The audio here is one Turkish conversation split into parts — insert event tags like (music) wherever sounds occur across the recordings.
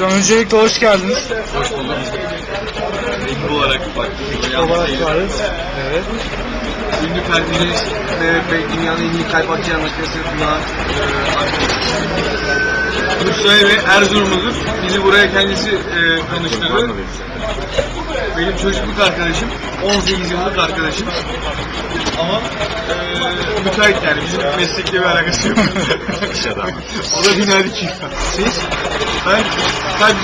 Hocam öncelikle hoş geldiniz. Hoş bulduk. Ekip olarak baktık. Olarak varız. Evet. Ünlü kalbiniz ve, dünyanın en iyi kalp akciğer makinesi yapılan Bursa'ya ve Erzurum'udur. Bizi buraya kendisi e, tanıştırdı. Benim çocukluk arkadaşım, 18 yıllık arkadaşım. Ama e, müteahhit yani bizim meslekle bir alakası yok. (laughs) o da kim? Siz? Ben kalp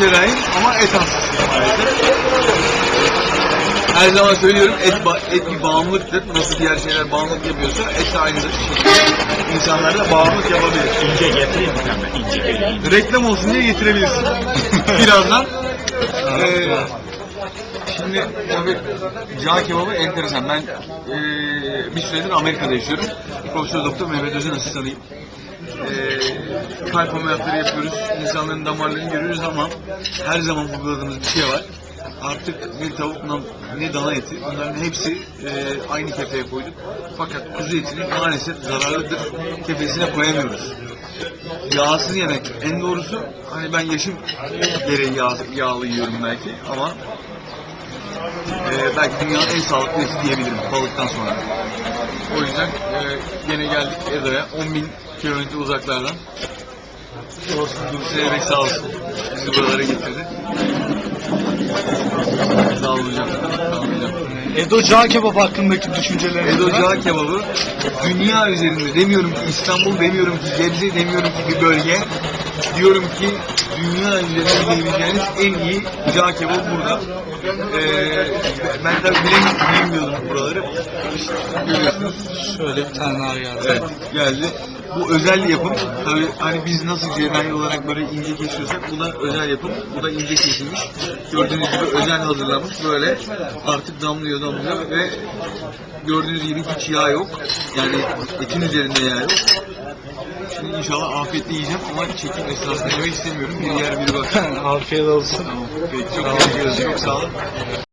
ama et hastasıyım maalesef. Her zaman söylüyorum et, et bir bağımlılıktır. Nasıl diğer şeyler bağımlılık yapıyorsa et de aynı şekilde insanlarda bağımlılık yapabilir. İnce getireyim mi ben? İnce. Reklam olsun diye getirebilirsin. Birazdan. Ee, şimdi tabii cağ kebabı enteresan. Ben ee, bir süredir Amerika'da yaşıyorum. Profesör Doktor Mehmet Öz'ün asistanıyım. Ee, kalp ameliyatları yapıyoruz. İnsanların damarlarını görüyoruz ama her zaman vurguladığımız bir şey var. Artık ne tavuk ne- dana eti bunların hepsi e, aynı kefeye koyduk. Fakat kuzu etini maalesef zararlıdır. Kefesine koyamıyoruz yağsız yemek en doğrusu. Hani ben yaşım gereği yağ, yağlı yiyorum belki ama e, belki dünyanın en sağlıklı eti diyebilirim balıktan sonra. O yüzden e, gene geldik Edo'ya 10 bin kilometre uzaklardan. Dulce Yemek sağ olsun. Bizi buralara getirdi. Sağ olun hocam. Sağ olun hocam. Edo Cağ Kebap hakkındaki düşünceleriniz Edo? Cağ kebabı dünya üzerinde demiyorum ki İstanbul demiyorum ki Gebze demiyorum ki bir bölge diyorum ki dünya üzerinde yiyebileceğiniz en iyi cağ kebabı burada. Ee, ben tabii bilem, bilmiyordum buraları. Görüyorsunuz. Şöyle bir tane daha geldi. Evet geldi. Bu özel yapım. Tabii hani biz nasıl cerrahi olarak böyle ince kesiyorsak bu da özel yapım. Bu da ince kesilmiş. Gördüğünüz gibi özel hazırlanmış. Böyle artık damlıyor damlıyor ve gördüğünüz gibi hiç yağ yok. Yani etin üzerinde yağ yok. Şimdi inşallah afiyetle yiyeceğim ama çekim esnasında yemek istemiyorum. Bir yer bir bak. (laughs) Afiyet olsun. Tamam. Peki, çok teşekkür ederim. Çok sağ olun.